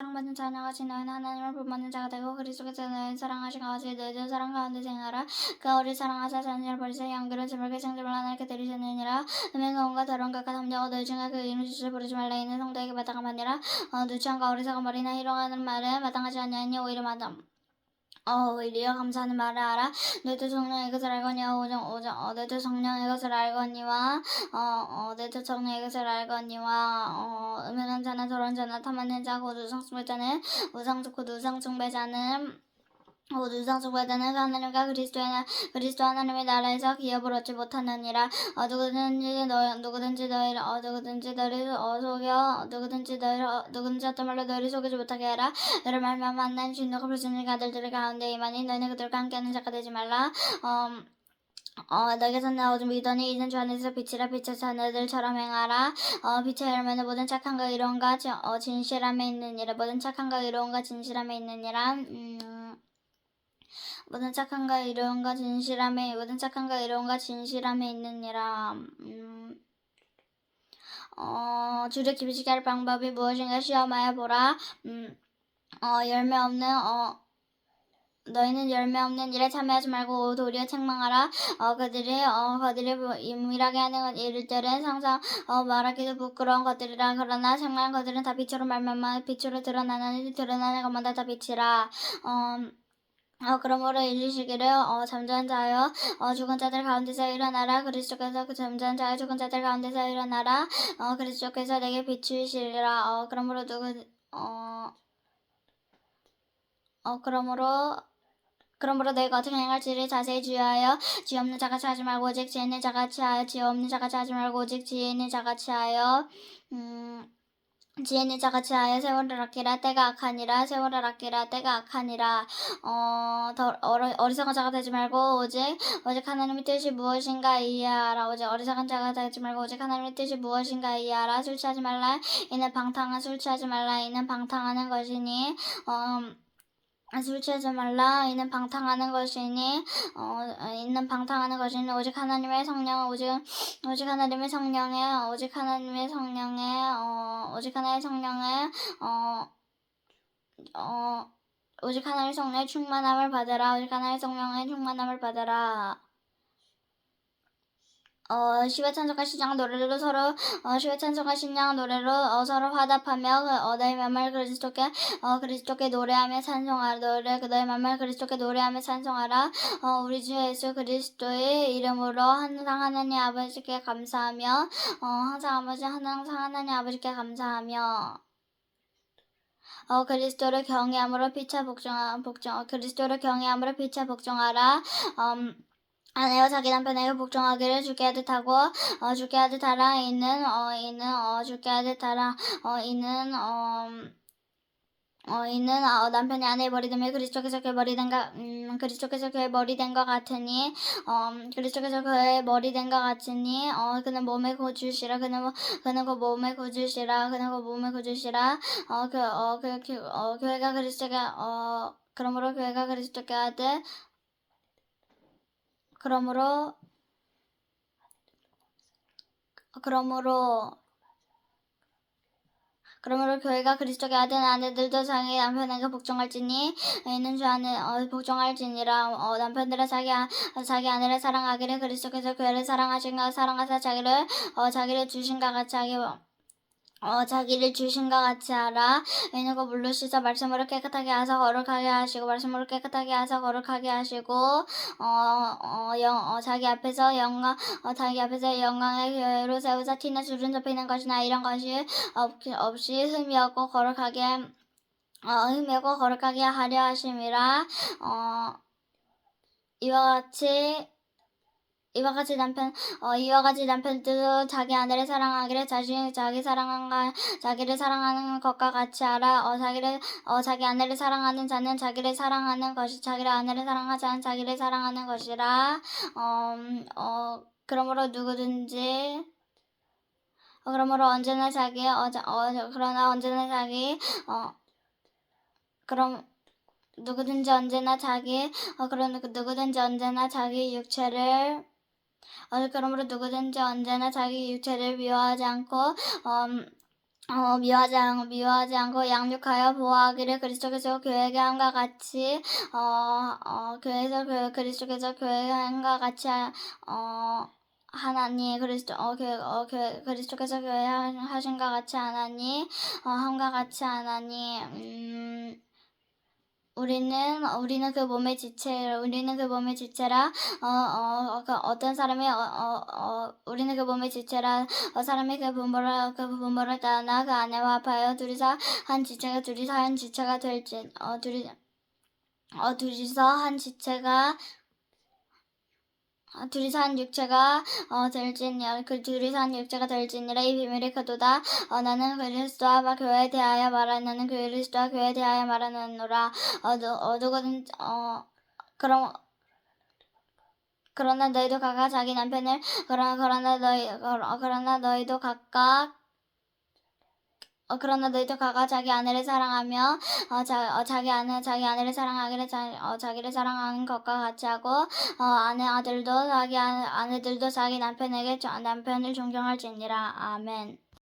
사랑받는 자녀같이 너희는 하나님을 본받는 자가 되고 그리스도께서 너희를 사랑하신 같이 너희도 사랑 가운데 생활하 그 어리 사랑하사 자녀를 버리사 양들은 제물과 생들을 하나님께 드리셨느니라. 음행과 온갖 더러운 것과 담정하고 너희 중에 그 이름 주를 부르지 말라. 이는 성도에게 마땅한 말이라 어, 누추함과 어리석은 머리나 희롱하는 말은 마땅하지 아니하니 오히려 마땅 어, 오히려 감사하는 말을 알아. 너희도 성령의 것을 알거니와 오정 오정 어, 너희도 성령의 것을 알거니와 어, 어, 너희도 성령의 것을 알거니와 어, 음행한 자나 더러운 자나 탐하는 자, 곧 우상숭배자는 우상숭 곧 우상숭배자는 곧 우상숭배자는 하나님과 그리스도의 나, 그리스도 하나님의 나라에서 기업을 얻지 못하느니라. 어, 누구든지 너 누구든지 너희를 어, 누구든지 너희를 어, 속여 누구든지 너희를 어, 누구든지 어떤 말로 너희를 속이지 못하게 하라. 너를 말미암아 만난 진노가 불순의 아들들의 가운데 이만히 너희는 그들과 함께하는 자가 되지 말라. 어, 어, 너에게서 나오준 믿더니 이는 주 안에서 빛이라 빛의 자녀들처럼 행하라. 어, 빛의 열매는 모든 착함과 이로움과 지- 어, 진실함에 있느니라. 모든 착함과 이로움과 진실함에 있느니라. 음, 모든 착함과 이로움과 진실함에 모든 착함과 이로움과 진실함에 있느니라. 음, 어, 주를 기쁘시게 할 방법이 무엇인가 시험하여 보라. 음, 어, 열매 없는 어 너희는 열매 없는 일에 참여하지 말고 도리어 책망하라. 어, 그들이 어, 그들이 임밀하게 하는 일들은 상상 어, 말하기도 부끄러운 것들이라. 그러나 책망한 것들은 다 빛으로 말미암아 빛으로 드러나는 드러나는 것마다 다 빛이라. 어, 어, 그러므로 일리시기를 어, 잠자는 자여 어, 죽은 자들 가운데서 일어나라. 그리스도께서 그 잠자는 자여 죽은 자들 가운데서 일어나라. 어, 그리스도께서 내게 비추시리라. 어, 그러므로 누구 어, 어 그러므로 그러므로 너희가 어떻게 행할지를 자세히 주의하여 지혜 없는 자같이 하지 말고 오직 지혜 있는 자같이 하여 지혜 없는 자같이 하지 말고 오직 지혜 있는 자같이 하여. 음 있는 자같이 하여 세월을 아끼라 때가 악하니라 세월을 아끼라 때가 악하니라. 어, 더 어리, 어리석은 자가 되지 말고 오직 오직 하나님의 뜻이 무엇인가 이해하라. 오직 어리석은 자가 되지 말고 오직 하나님의 뜻이 무엇인가 이해하라. 술 취하지 말라. 이는 방탕한 술 취하지 말라. 이는 방탕하는 것이니 어 술 취하지 말라 이는 방탕하는 것이니 어 이는 방탕하는 것이니 오직 하나님의 성령 오직 오직 하나님의 성령에 오직 하나님의 성령에 어 오직 하나님의 성령에 어 어, 오직 하나님의 성령의 충만함을 받으라. 오직 하나님의 성령의 충만함을 받으라. 어, 시와 찬송과 신랑 노래로 서로, 어, 시와 찬송과 신랑 노래로, 어, 서로 화답하며, 그, 어, 너의 맘을 그리스도께, 어, 그리스도께 노래하며 찬송하라. 노래, 그 너의 맘을 그리스도께 노래하며 찬송하라. 어, 우리 주 예수 그리스도의 이름으로 항상 하나님 아버지께 감사하며, 어, 항상 아버지, 항상 하나님 아버지께 감사하며, 어, 그리스도를 경외함으로 피차 복종하, 복종, 어, 그리스도를 경외함으로 피차 복종하라. 음, 아내와 자기 남편에게 복종하기를 주께 하듯 하고, 어, 주께 하듯 하라. 이는, 어, 이는, 어, 주께 하듯 하라. 어, 이는, 어, 어, 이는 어, 남편이 아내의 머리 됨에 그리스도께서 그의 머리 된가 음, 그리스도께서 그의 머리 된것 같으니 어, 그리스도께서 그의 머리 된것 같으니 어, 그는 몸의 고주시라 그는 뭐- 그는 그 몸의 고주시라 그는 그 몸의 고주시라 어, 그, 어, 그, 그, 어, 교회가 그리스도께 어, 그러므로 교회가 그리스도께 하되 그러므로 그러므로 그러므로 교회가 그리스도께 아든 아내들도 자기 남편에게 복종할지니 이는 주 안에 어, 복종할지니라. 어, 남편들은 자기 아, 자기 아내를 사랑하기를 그리스도께서 교회를 사랑하신가 사랑하사 자기를 어, 자기를 주신가 같이 하기 어, 자기를 주신가 같이 하라. 물로 씻어 말씀으로 깨끗하게 하사 거룩하게 하시고 말씀으로 깨끗하게 하사 거룩하게 하시고 어, 어, 영, 어, 자기 앞에서 영광 어, 자기 앞에서 영광의 교회로 세우사 티나 주름 잡히는 것이나 이런 것이 없, 없이 흠이 없고 거룩하게 어, 흠이 없고 거룩하게 하려 하심이라 어, 이와 같이 이와 같이 남편 어 이와 같이 남편들도 자기 아내를 사랑하기를 자신이 자기 사랑한 자기를 사랑하는 것과 같이 알아 어 자기를 어 자기 아내를 사랑하는 자는 자기를 사랑하는 것이 자기를 아내를 사랑하지 않은 자기를 사랑하는 것이라. 어, 음, 어 그러므로 누구든지 어, 그러므로 언제나 자기 어, 자- 어 그러나 언제나 자기 어 그럼 누구든지 언제나 자기 어 그런 누구든지 언제나 자기 육체를 어, 그러므로 누구든지 언제나 자기 육체를 미워하지 않고 음, 어, 미워하지 않고, 미워하지 않고 양육하여 보호하기를 그리스도께서 교회에게 함과 같이, 어, 어, 교회에서, 교, 그리스도께서 교회에 함과 같이, 하- 어, 하나니, 그리스도, 어, 교, 어, 교, 그리스도께서 교회 하- 하신과 같이 하나니, 어, 함과 같이 하나니, 음, 우리는 우리는 그 몸의 지체 우리는 그 몸의 지체라 어어 그 어떤 사람이 어어 어, 우리는 그 몸의 지체라 어, 사람이 그 부모를 그 부모를 따나 그 아내와 합하여 둘이서 한 지체가 둘이서 한 지체가 될지 어 둘이 어 둘이서 한 지체가 어, 둘이서 한 육체가 어 될지니라 그 둘이서 한 육체가 될지니라 이 비밀이 그도다. 어 나는 그리스도와 교회에 대하여 말하 나는 그리스도와 교회에 대하여 말하노라. 어, 누, 어어 그럼 그러나 너희도 각각 자기 남편을 그러나 그러나 너희 어, 그러나 너희도 각각 어, 그러나 너희도 각각 자기 아내를 사랑하며 어, 자, 어, 자기 아내 자기 아내를 사랑하기를 자, 어, 자기를 사랑하는 것과 같이 하고 어, 아내 아들도 자기 아, 아내들도 자기 남편에게 저- 남편을 존경할지니라 아멘.